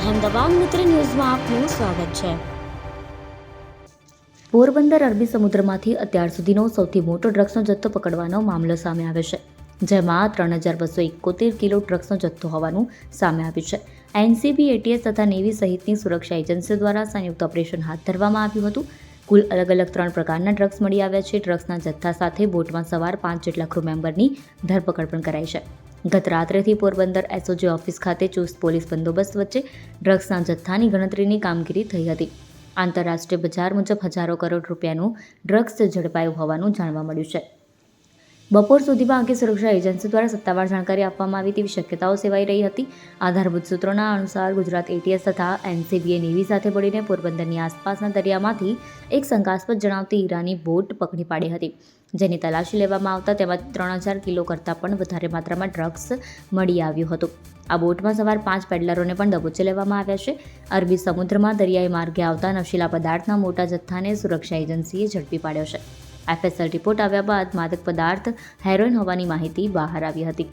અહેમદાબાદ મિત્ર ન્યૂઝમાં આપનું સ્વાગત છે. પોરબંદર અરબી સમુદ્રમાંથી અત્યાર સુધીનો સૌથી મોટો ડ્રગ્સનો જથ્થો પકડવાનો મામલો સામે આવ્યો છે, જેમાં ત્રણ હજાર બસો એકોતેર કિલો ડ્રગ્સનો જથ્થો હોવાનું સામે આવ્યું છે. એનસીબી, એટીએસ તથા નેવી સહિતની સુરક્ષા એજન્સીઓ દ્વારા સંયુક્ત ઓપરેશન હાથ ધરવામાં આવ્યું હતું. કુલ અલગ અલગ ત્રણ પ્રકારના ડ્રગ્સ મળી આવ્યા છે. ડ્રગ્સના જથ્થા સાથે બોટમાં સવાર પાંચ જેટલા ક્રૂ મેમ્બરની ધરપકડ પણ કરાઈ છે. ગત રાત્રેથી પોરબંદર એસઓજી ઓફિસ ખાતે ચુસ્ત પોલીસ બંદોબસ્ત વચ્ચે ડ્રગ્સના જથ્થાની ગણતરીની કામગીરી થઈ હતી. આંતરરાષ્ટ્રીય બજાર મુજબ હજારો કરોડ રૂપિયાનું ડ્રગ્સ ઝડપાયું હોવાનું જાણવા મળ્યું છે. બપોર સુધીમાં અંગે સુરક્ષા એજન્સી દ્વારા સત્તાવાર જાણકારી આપવામાં આવી તેવી શક્યતાઓ સેવાઈ રહી હતી. આધારભૂત સૂત્રોના અનુસાર ગુજરાત એટીએસ તથા એનસીબીએ નેવી સાથે મળીને પોરબંદરની આસપાસના દરિયામાંથી એક શંકાસ્પદ જણાવતી ઈરાની બોટ પકડી પાડી હતી. જેની તલાશી લેવામાં આવતા તેમાં ત્રણ હજાર કિલો કરતાં પણ વધારે માત્રામાં ડ્રગ્સ મળી આવ્યું હતું. આ બોટમાં સવાર પાંચ પેડલરોને પણ દબોચી લેવામાં આવ્યા છે. અરબી સમુદ્રમાં દરિયાઈ માર્ગે આવતા નશીલા પદાર્થના મોટા જથ્થાને સુરક્ષા એજન્સીએ ઝડપી પાડ્યો છે. એફએસએલ રિપોર્ટ આવ્યા બાદ માદક પદાર્થ હેરોઇન હોવાની માહિતી બહાર આવી હતી.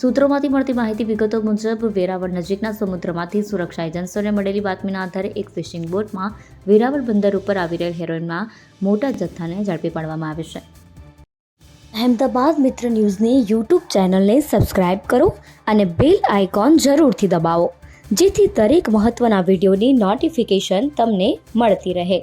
સૂત્રોમાંથી મળતી માહિતી વિગતો મુજબ, વેરાવળ નજીકના સમુદ્રમાંથી સુરક્ષા એજન્સીઓને મળેલી બાતમીના આધારે એક ફિશિંગ બોટમાં વેરાવળ બંદર ઉપર આવી રહેલ હેરોઇનમાં મોટા જથ્થાને ઝડપી પાડવામાં આવે છે. અહેમદાબાદ મિત્ર ન્યૂઝની યુટ્યુબ ચેનલને સબસ્ક્રાઇબ કરો અને બેલ આઇકોન જરૂરથી દબાવો, જેથી દરેક મહત્ત્વના વિડીયોની નોટિફિકેશન તમને મળતી રહે.